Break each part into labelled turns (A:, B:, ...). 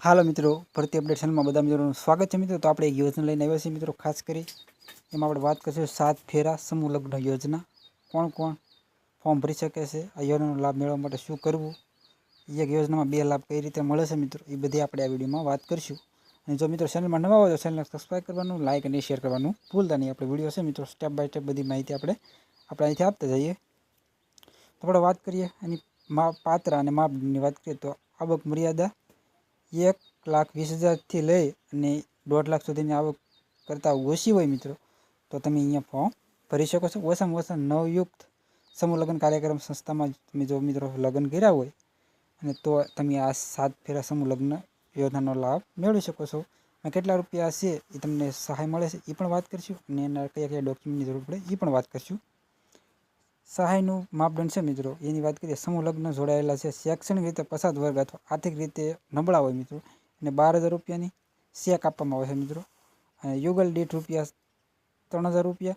A: હાલો મિત્રો ભરતી અપડેટ ચેનલમાં બધા મિત્રોનું સ્વાગત છે મિત્રો. તો આપણે એક યોજના લઈને આવ્યા છીએ મિત્રો, ખાસ કરી. એમાં આપણે વાત કરીશું સાત ફેરા સમૂહ લગ્ન યોજના. કોણ કોણ ફોર્મ ભરી શકે છે? આ યોજનાનો લાભ મેળવવા માટે શું કરવું? એક યોજનામાં બે લાભ કઈ રીતે મળે છે મિત્રો? એ બધી આપણે આ વિડીયોમાં વાત કરીશું. અને જો મિત્રો ચેનલમાં નવા હોય તો ચેનલને સબસ્ક્રાઈબ કરવાનું લાઇક અને શેર કરવાનું ભૂલતા નહીં. આપણે વીડિયો છે મિત્રો સ્ટેપ બાય સ્ટેપ બધી માહિતી આપણે આપણે અહીંથી આપતા જઈએ. તો આપણે વાત કરીએ એની માપ પાત્ર અને માપની વાત કરીએ તો આવક મર્યાદા એક લાખ વીસ હજારથી લઈ અને દોઢ લાખ સુધીની આવક કરતાં ઓછી હોય મિત્રો, તો તમે અહીંયા ફોર્મ ભરી શકો છો. ઓછામાં ઓછા નવયુક્ત સમૂહ લગ્ન કાર્યક્રમ સંસ્થામાં તમે જો મિત્રો લગ્ન કર્યા હોય અને તો તમે આ સાત ફેરા સમૂહ લગ્ન યોજનાનો લાભ મેળવી શકો છો. અને કેટલા રૂપિયા છે એ તમને સહાય મળે છે એ પણ વાત કરીશું અને એના કયા કયા ડોક્યુમેન્ટની જરૂર પડે એ પણ વાત કરીશું. સહાયનું માપદંડ છે મિત્રો? એની વાત કરીએ, સમૂહ લગ્ન જોડાયેલા છે. શૈક્ષણિક રીતે પછાત વર્ગ અથવા આર્થિક રીતે નબળા હોય મિત્રો. અને બાર હજાર રૂપિયાની શેક આપવામાં આવે છે મિત્રો. અને યુગલ દીઠ રૂપિયા ત્રણ હજાર રૂપિયા.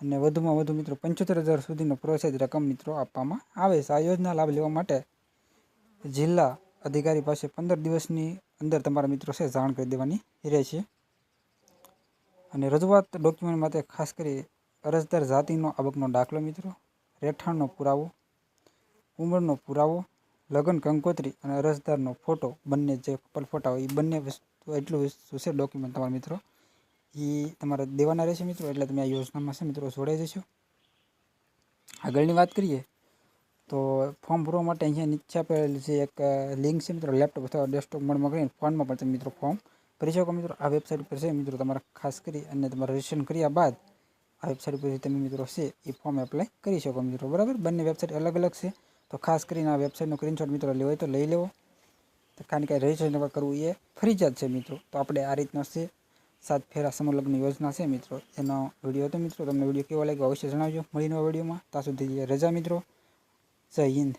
A: અને વધુમાં વધુ મિત્રો, પંચોતેર હજાર સુધીનો પ્રોસેસ રકમ મિત્રો આપવામાં આવે છે. આ યોજના લાભ લેવા માટે જિલ્લા અધિકારી પાસે પંદર દિવસની અંદર તમારા મિત્રો છે, જાણ કરી દેવાની રહેશે. અને રજૂઆત ડોક્યુમેન્ટ માટે ખાસ કરી અરજદાર જાતિનો આવકનો દાખલો મિત્રો. રહેઠાણનો પુરાવો, ઉંમરનો પુરાવો, લગ્ન કંકોત્રી અને અરજદારનો ફોટો, બંને જે કપલ ફોટા હોય એ બંને વસ્તુ, એટલું વસ્તુ ડોક્યુમેન્ટ તમારા મિત્રો. એ તમારે દેવાના રહેશે મિત્રો, એટલે તમે આ યોજનામાં છે મિત્રો જોડાઈ જશો. આગળની વાત કરીએ, તો ફોર્મ ભરવા માટે અહીંયા નીચે આપેલી છે એક લિંક છે મિત્રો લેપટોપ અથવા ડેસ્કટોપ મોડમાં કરીને ફોનમાં પણ તમે મિત્રો ફોર્મ ભરી શકો મિત્રો. આ વેબસાઇટ પર છે મિત્રો, તમારે ખાસ કરી અને તમારે રજીસ્ટ્રેશન કર્યા બાદ આ વેબસાઇટ ઉપરથી તમે મિત્રો છે એ ફોર્મ એપ્લાય કરી શકો મિત્રો, બરાબર? બંને વેબસાઇટ અલગ અલગ છે. તો ખાસ કરીને આ વેબસાઇટનો સ્ક્રીનશોટ મિત્રો લેવો તો લઈ લેવો. તો કારણ કે રજીસ્ટ્રેશન કરવું એ ફરજિયાત છે મિત્રો. તો આપણે આ રીતનો છે, સાત ફેરા સમલગ્ન યોજના છે મિત્રો. એનો વીડિયો હતો મિત્રો, તમને વીડિયો કેવો લાગ્યો અવશ્ય જણાવજો. મળીને વિડીયોમાં. ત્યાં સુધી રજા મિત્રો, જય હિન્દ.